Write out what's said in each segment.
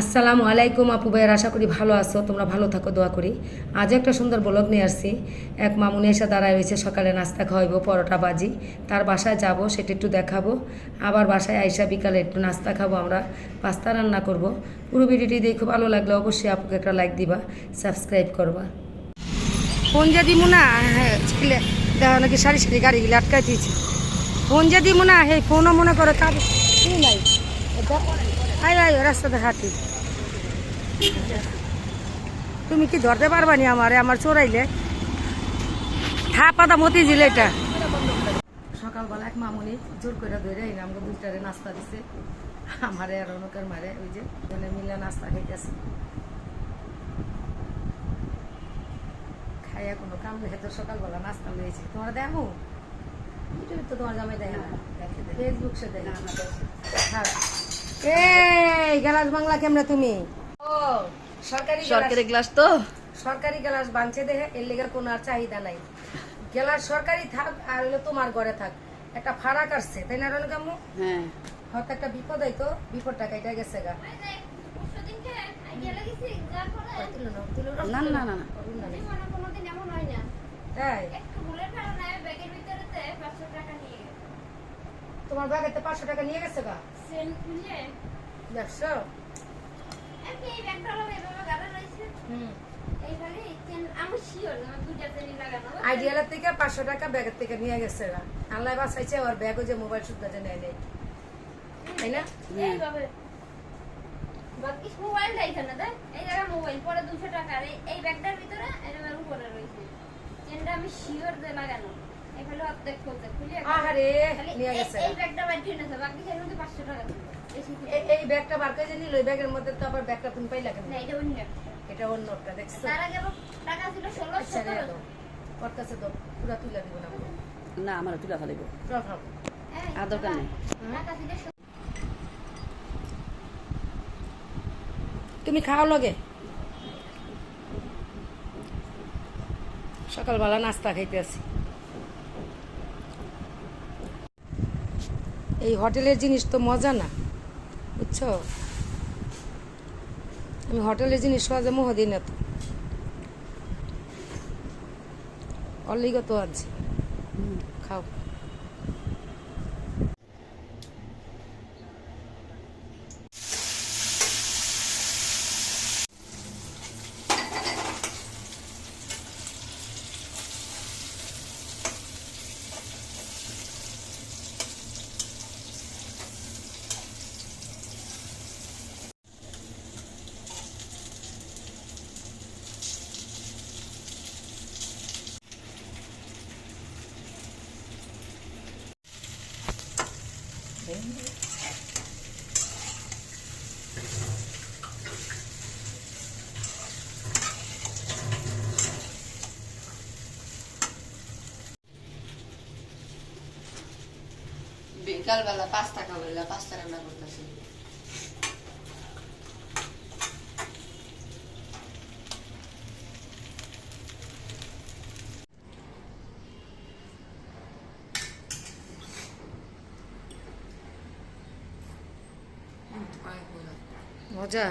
আসসালামু আলাইকুম আপু ভাইয়ের আশা করি ভালো আছো তোমরা ভালো থাকো দোয়া করি। আজ একটা সুন্দর ব্লগ নিয়ে আসছি। এক মামুনি এসে দাঁড়ায় রয়েছে সকালে নাস্তা খাওয়াইবো পরোটা বাজি তার বাসায় যাব সেটা একটু দেখাবো। আবার বাসায় আইসা বিকালে একটু নাস্তা খাব আমরা পাস্তা রান্না করব। পুরো ভিডিওটি দেখে ভালো লাগলে অবশ্যই আপুকে একটা লাইক দিবা সাবস্ক্রাইব করবা। ফোন যে দিমু না হ্যাঁ নাকি সারি সারি গাড়িগুলো আটকাই দিয়েছে। ফোন যে দিমু না হে ফোনও মনে করো কাজ কি নাই? তুমি কি ধরতে পারবা নি আমারে? আমার চোরাইলে হ্যাঁ পাতা মতি জিলে এটা। সকালবেলা এক মামুনি জোর করে ধরে এই আমাকে দুইটারে নাস্তা দিছে। আমারে আর অনেকের মারে, ওই যে জনে মিলে নাস্তা খাইতেছে। খাইয়া কোনো কাম নেই, তো সকালবেলা নাস্তা লয়েছে তোমার দেখো ইউটিউবে তো তোমার জামাই দেখে না ফেসবুক সে দেখে হ্যাঁ। এই গ্যালাস বাংলা কেমনে তুমি? ও সরকারি সরকারি গ্লাস তো। সরকারি গ্যালাস বাংছে দেখে এর লেগে কোনো আর চাহিদা নাই। গ্যালাস সরকারি থাক আর হলো তোমার ঘরে থাক। একটা ফারাক আসছে তাই না রনু কামু হ্যাঁ। হয়তো একটা বিপদ হইতো বিপদটা কাইটা গেছে গা। না। তাই? তোমার ব্যাগেতে পাঁচশো টাকা নিয়ে গেছে গা। দেখছ? হুম। আইডিয়ালের থেকে পাঁচশো টাকা ব্যাগের থেকে নিয়ে গেছে গা। আল্লাহ বাঁচাইছে ওর ব্যাগও যে মোবাইল সুদ্ধা যে নেয় নেই। তাই না? মোবাইলটা এখানে দেখ। এই জায়গায় মোবাইল পরে দুশো টাকার এই- এই ব্যাগটার ভিতরে উপরে রয়েছে। চেনটা আমি শিওর দিয়ে লাগানো। এখানে অর্ধেক খুলতে খুলে আহারে নিয়ে গেছে। এই ব্যাগটা বাইর করে নিয়েছে বাকি সেখানে মধ্যে পাঁচশো টাকা। দিল বেশি খুলে এই- এই ব্যাগটা বার করে নিল ওই ব্যাগের মধ্যে তো আবার ব্যাগটা তুমি পাইলা কেন? না এটা অন্য এটা অন্যটা দেখছ? তার আগে টাকা ছিল ষোলো আচ্ছা পুরা তুলে দিব না। না আমার তুলা আর দরকার নেই। তুমি খাও লগে। সকালবেলা নাস্তা খাইতে আসি। এই হোটেলের জিনিস তো মজা না বুঝছ? আমি হোটেলের জিনিস সহজে মোহ দিই না তো। অলিগত আছে। খাও। বিকালবেলা পাঁচটা খাব পাঁচটা রান্না করতেছি মজা।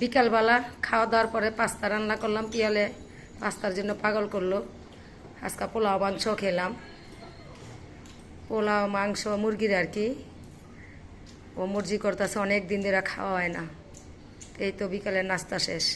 বিকালবেলা খাওয়া দাওয়ার পরে পাস্তা রান্না করলাম, পিয়ালে পাস্তার জন্য পাগল করল। আজকে পোলাও, মাংস খেলাম। পোলাও, মাংস, মুরগির আর কি। ও মুরগি করতেছে, অনেক দিন ধরে খাওয়া হয় না। এই তো বিকালের নাস্তা শেষ।